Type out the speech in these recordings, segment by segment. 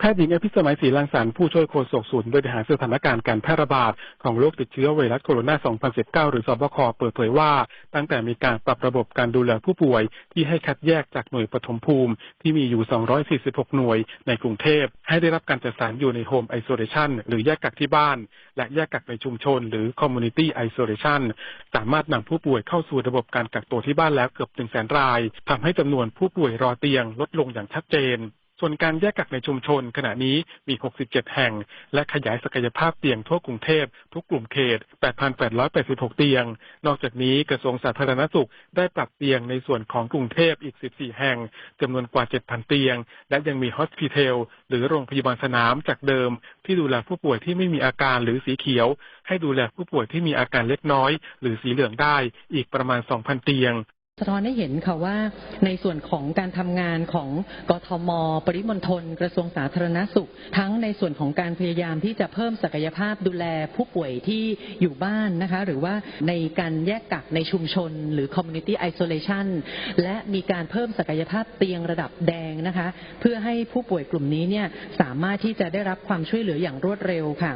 แพทย์หญิงอภิสมัยศรีลังสรรค์ผู้ช่วยโฆษกศูนย์บริหารสถานการณ์การแพร่ระบาดของโรคติดเชื้อไวรัสโคโรนา 2019 หรือสบค เปิดเผยว่า ตั้งแต่มีการปรับระบบการดูแลผู้ป่วย ที่ให้คัดแยกจากหน่วยปฐมภูมิ ที่มีอยู่ 246 หน่วยในกรุงเทพ ให้ได้รับการจัดสรรอยู่ในโฮมไอโซเลชันหรือแยกกักที่บ้าน และแยกกักในชุมชน หรือคอมมูนิตี้ไอโซเลชันสามารถนำผู้ป่วยเข้าสู่ระบบการกักตัวที่บ้านแล้วเกือบ 1 0 0 0 0 0รายทำให้จำนวนผู้ป่วยรอเตียงลดลงอย่างชัดเจน ส่วนการแยกกักในชุมชน ขณะนี้มี 67 แห่ง และขยายศักยภาพเตียงทั่วกรุงเทพทุกกลุ่มเขต 8,886 เตียง นอกจากนี้กระทรวงสาธารณสุขได้ปรับเตียงในส่วนของกรุงเทพอีก 14 แห่งจำนวนกว่า 7,000 เตียง และยังมีฮอสพิทอลหรือโรงพยาบาลสนามจากเดิม ที่ดูแลผู้ป่วยที่ไม่มีอาการหรือสีเขียว ให้ดูแลผู้ป่วยที่มีอาการเล็กน้อย หรือสีเหลืองได้อีกประมาณ 2,000 เตียง สะท้อนให้เห็นค่ะว่าในส่วนของการทำงานของกทม ปริมณฑลกระทรวงสาธารณสุข ทั้งในส่วนของการพยายามที่จะเพิ่มศักยภาพดูแลผู้ป่วยที่อยู่บ้านนะคะหรือว่าในการแยกกักในชุมชน หรือ community isolation และมีการเพิ่มศักยภาพเตียงระดับแดงนะคะเพื่อให้ผู้ป่วยกลุ่มนี้เนี่ยสามารถที่จะได้รับความช่วยเหลืออย่างรวดเร็วค่ะ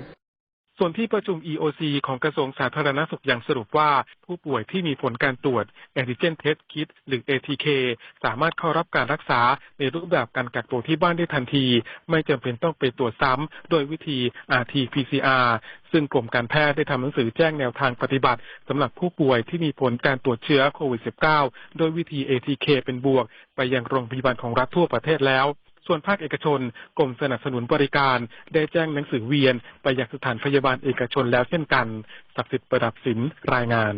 ส่วนที่ประชุม EOC ของกระทรวงสาธารณสุขยังสรุปว่า ผู้ป่วยที่มีผลการตรวจ Antigen Test Kit หรือ ATK สามารถเข้ารับการรักษาในรูปแบบการกักตัวที่บ้านได้ทันที ไม่จำเป็นต้องไปตรวจซ้ำโดยวิธี RT-PCR ซึ่งกรมการแพทย์ได้ทำหนังสือแจ้งแนวทางปฏิบัติสำหรับผู้ป่วยที่มีผลการตรวจเชื้อโควิด -19 โดยวิธี ATK เป็นบวก ไปยังโรงพยาบาลของรัฐทั่วประเทศแล้ว ส่วนภาคเอกชนกรมสนับสนุนบริการ ได้แจ้งหนังสือเวียนไปยังสถานพยาบาลเอกชนแล้วเช่นกันศักดิ์สิทธิ์ประดับสินรายงาน